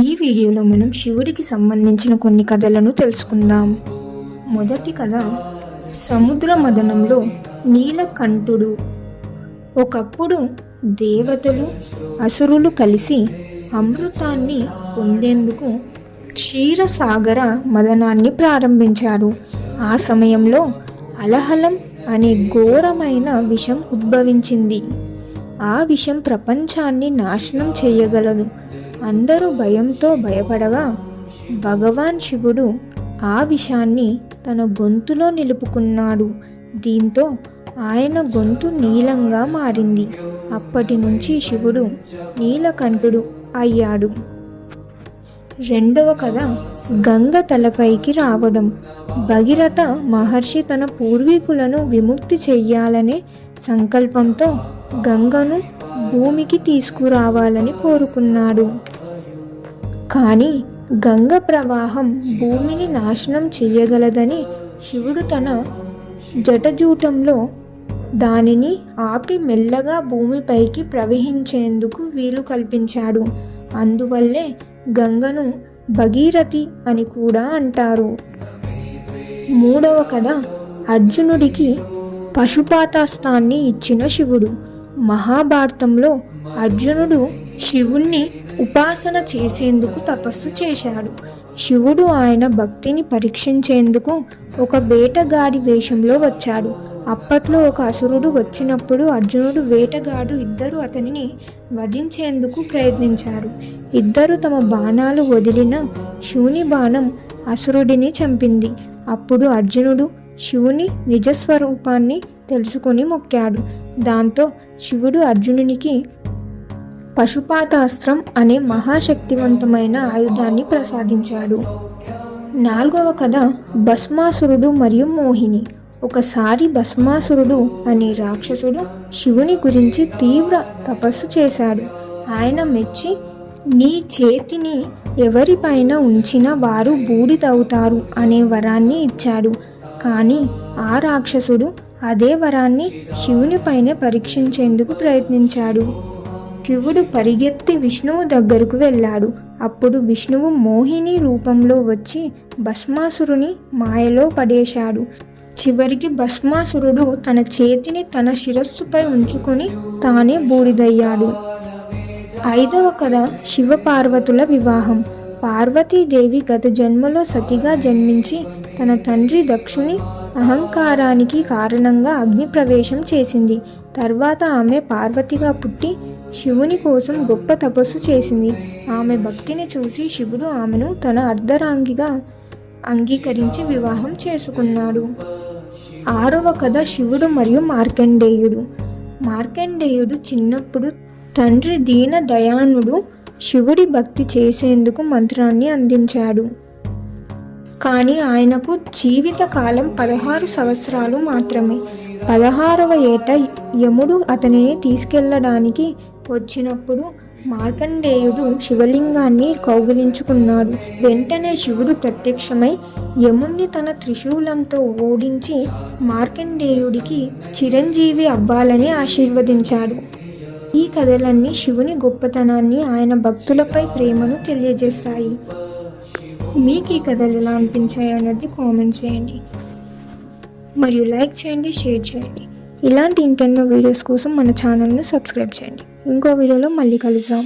ఈ వీడియోలో మనం శివుడికి సంబంధించిన కొన్ని కథలను తెలుసుకుందాం. మొదటి కథ సముద్ర మదనంలో నీలకంఠుడు. ఒకప్పుడు దేవతలు అసురులు కలిసి అమృతాన్ని పొందేందుకు క్షీరసాగర మదనాన్ని ప్రారంభించారు. ఆ సమయంలో అలహలం అనే ఘోరమైన విషం ఉద్భవించింది. ఆ విషం ప్రపంచాన్ని నాశనం చేయగలదు. అందరూ భయంతో భయపడగా భగవాన్ శివుడు ఆ విషాన్ని తన గొంతులో నిలుపుకున్నాడు. దీంతో ఆయన గొంతు నీలంగా మారింది. అప్పటి నుంచి శివుడు నీలకంఠుడు అయ్యాడు. రెండవ కథ గంగ తలపైకి రావడం. భగీరథ మహర్షి తన పూర్వీకులను విముక్తి చెయ్యాలనే సంకల్పంతో గంగను భూమికి తీసుకురావాలని కోరుకున్నాడు. కానీ గంగ ప్రవాహం భూమిని నాశనం చేయగలదని శివుడు తన జటజూటంలో దానిని ఆపి మెల్లగా భూమిపైకి ప్రవహించేందుకు వీలు కల్పించాడు. అందువల్లే గంగను భగీరథి అని కూడా అంటారు. మూడవ కథ అర్జునుడికి పశుపాతాస్తాన్ని ఇచ్చిన శివుడు. మహాభారతంలో అర్జునుడు శివుణ్ణి ఉపాసన చేసేందుకు తపస్సు చేశాడు. శివుడు ఆయన భక్తిని పరీక్షించేందుకు ఒక వేటగాడి వేషంలో వచ్చాడు. అప్పట్లో ఒక అసురుడు వచ్చినప్పుడు అర్జునుడు వేటగాడు ఇద్దరు అతనిని వధించేందుకు ప్రయత్నించారు. ఇద్దరు తమ బాణాలు వదిలిన శివుని బాణం అసురుడిని చంపింది. అప్పుడు అర్జునుడు శివుని నిజస్వరూపాన్ని తెలుసుకొని మొక్కాడు. దాంతో శివుడు అర్జునునికి పశుపాతాస్త్రం అనే మహాశక్తివంతమైన ఆయుధాన్ని ప్రసాదించాడు. నాలుగవ కథ భస్మాసురుడు మరియు మోహిని. ఒకసారి భస్మాసురుడు అనే రాక్షసుడు శివుని గురించి తీవ్ర తపస్సు చేశాడు. ఆయన మెచ్చి నీ చేతిని ఎవరిపైన ఉంచినా వారు బూడిదవుతారు అనే వరాన్ని ఇచ్చాడు. కానీ ఆ రాక్షసుడు అదే వరాన్ని శివునిపైన పరీక్షించేందుకు ప్రయత్నించాడు. శివుడు పరిగెత్తి విష్ణువు దగ్గరకు వెళ్ళాడు. అప్పుడు విష్ణువు మోహిని రూపంలో వచ్చి భస్మాసురుని మాయలో పడేశాడు. చివరికి భస్మాసురుడు తన చేతిని తన శిరస్సుపై ఉంచుకొని తానే బూడిదయ్యాడు. ఐదవ కథ శివపార్వతుల వివాహం. పార్వతీదేవి గత జన్మలో సతిగా జన్మించి తన తండ్రి దక్షుని అహంకారానికి కారణంగా అగ్నిప్రవేశం చేసింది. తర్వాత ఆమె పార్వతిగా పుట్టి శివుని కోసం గొప్ప తపస్సు చేసింది. ఆమె భక్తిని చూసి శివుడు ఆమెను తన అర్ధరాంగిగా అంగీకరించి వివాహం చేసుకున్నాడు. ఆరవ కథ శివుడు మరియు మార్కండేయుడు. మార్కండేయుడు చిన్నప్పుడు తండ్రి దీన దయానుడు శివుడి భక్తి చేసేందుకు మంత్రాన్ని అందించాడు. కానీ ఆయనకు జీవితకాలం పదహారు సంవత్సరాలు మాత్రమే. పదహారవ ఏట యముడు అతనిని తీసుకెళ్ళడానికి వచ్చినప్పుడు మార్కండేయుడు శివలింగాన్ని కౌగిలించుకున్నాడు. వెంటనే శివుడు ప్రత్యక్షమై యముణ్ణి తన త్రిశూలంతో ఓడించి మార్కండేయుడికి చిరంజీవి అవ్వాలని ఆశీర్వదించాడు. ఈ కథలన్నీ శివుని గొప్పతనాన్ని ఆయన భక్తులపై ప్రేమను తెలియజేస్తాయి. మీకు ఈ కథలు ఎలా అనిపించాయి అన్నది కామెంట్ చేయండి. మరియు లైక్ చేయండి షేర్ చేయండి. ఇలాంటి ఇంకెన్నో వీడియోస్ కోసం మన ఛానల్ను సబ్స్క్రైబ్ చేయండి. ఇంకో వీడియోలో మళ్ళీ కలుద్దాం.